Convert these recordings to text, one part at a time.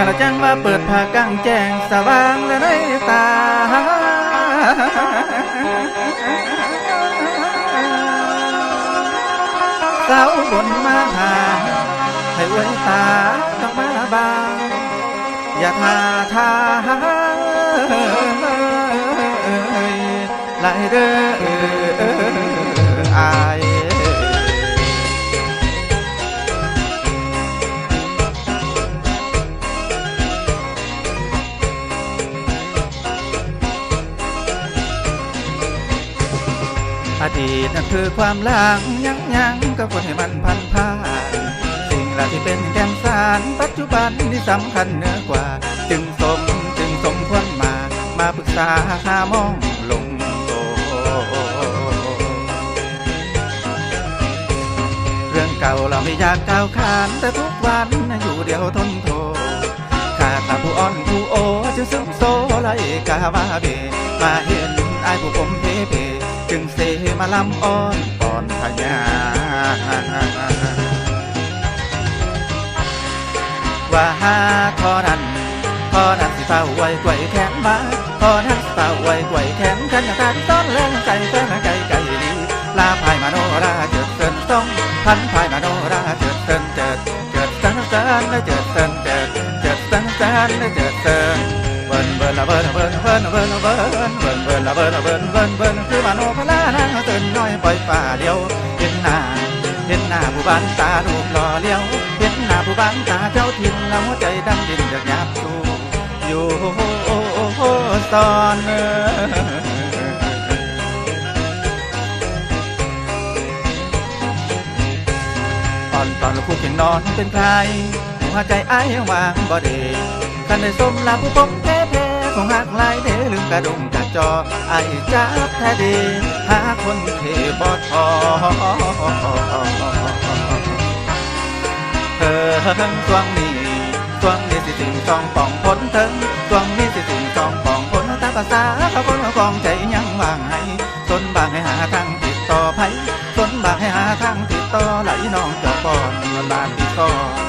กะละจังว่าเปิดผ้ากังแจ้งสว่างและในตา สาวบนมาหาให้ไว้ตาต้องมาบางอย่าทาทาไหลเด้ออาย อดีตนั่นคือความหลังยังยังก็ควรให้มันพันผ่าน สิ่งเหล่าที่เป็นแก่นสาร ปัจจุบันที่สำคัญเหนือกว่า จึงสมจึงสมควรมา มาปรึกษาหามองลงโตเรื่องเก่าเราไม่อยากก้าวขานแต่ทุกวันอยู่เดียวทนโทขาดมาผู้อ่อนผู้โอจึงซึมโซไลกาวาเบมาเห็นไอ้ผู้ผมเพเพ จึงเสมาลำอ้อนปอนพญาว่าหาทอนั้นทอนั้นสิเฝ้าไว้ไกวแขนมาทอนั้นสิเฝ้าไว้ไกวแขนขันยากการต้อนแรงใจแฟนไก่ไก่ดีลาพายมาโนราเจิดเซินต้องพันพายมาโนราเจิดเซินเจิดเจิดสันสันและเจิดเซินเจิดเจิดสันสันและเจิดเซิน เบิ้นเบิ้นละเบิ้นละเบิ้นเบิ้นละเบิ้นละเบิ้นเบิ้นเบิ้นละเบิ้นละเบิ้นเบิ้นเบิ้นคือมาโนพลานางเตือนน้อยปล่อยป่าเดียวเห็นหน้าเห็นหน้าผู้บ้านตารูปหล่อเลี้ยวเห็นหน้าผู้บ้านตาเจ้าถิ่นแล้วหัวใจดำดินอยากหยาบอยู่อยู่ตอนเอตอนตอนลูกคู่เพียงนอนเป็นใครหัวใจไอ้วางบ่เดคันได้สมลาผู้ผมแพ้แพ้ ของหักลายเดลืมกระดงกระจอไอจับแท้ดีหาคนเทบ่ทอเธอตวงนี้ตวงนี้สิสิ่งสองป่องพ้นถึงตวงนี้สิสิ่งสองป่องพ้นตาภาษาเขาคนเขากองใจยังวางให้สนบางให้หาทางติดต่อไผสนบางให้หาทางติดต่อไหลน้องเจาก่อนลานที่ก่อน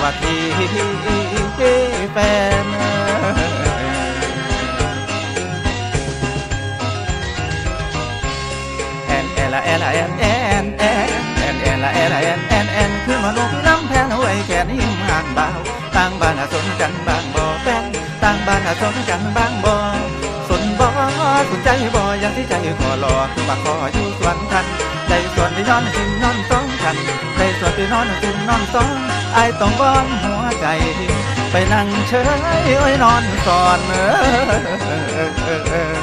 ว่าที่แฟน ละแอนละแอนแอนแอนแอนแอนละแอนละแอนแอนแอนคือมาโนคือน้ำแพนเอาไว้แค่นี้ห่างเบาต่างบ้านอาสนกันบางบ่แฟนต่างบ้านอาสนกันบางบ่สนบ่สนใจบ่อย่างที่ใจขอรอคือมาขออยู่ส่วนทันใจส่วนไปนอนกินนอนสองกันใจส่วนไปนอนกินนอนสองไอต้องบ้อนหัวใจไปนั่งเฉยโอ้ยนอนสอนเออ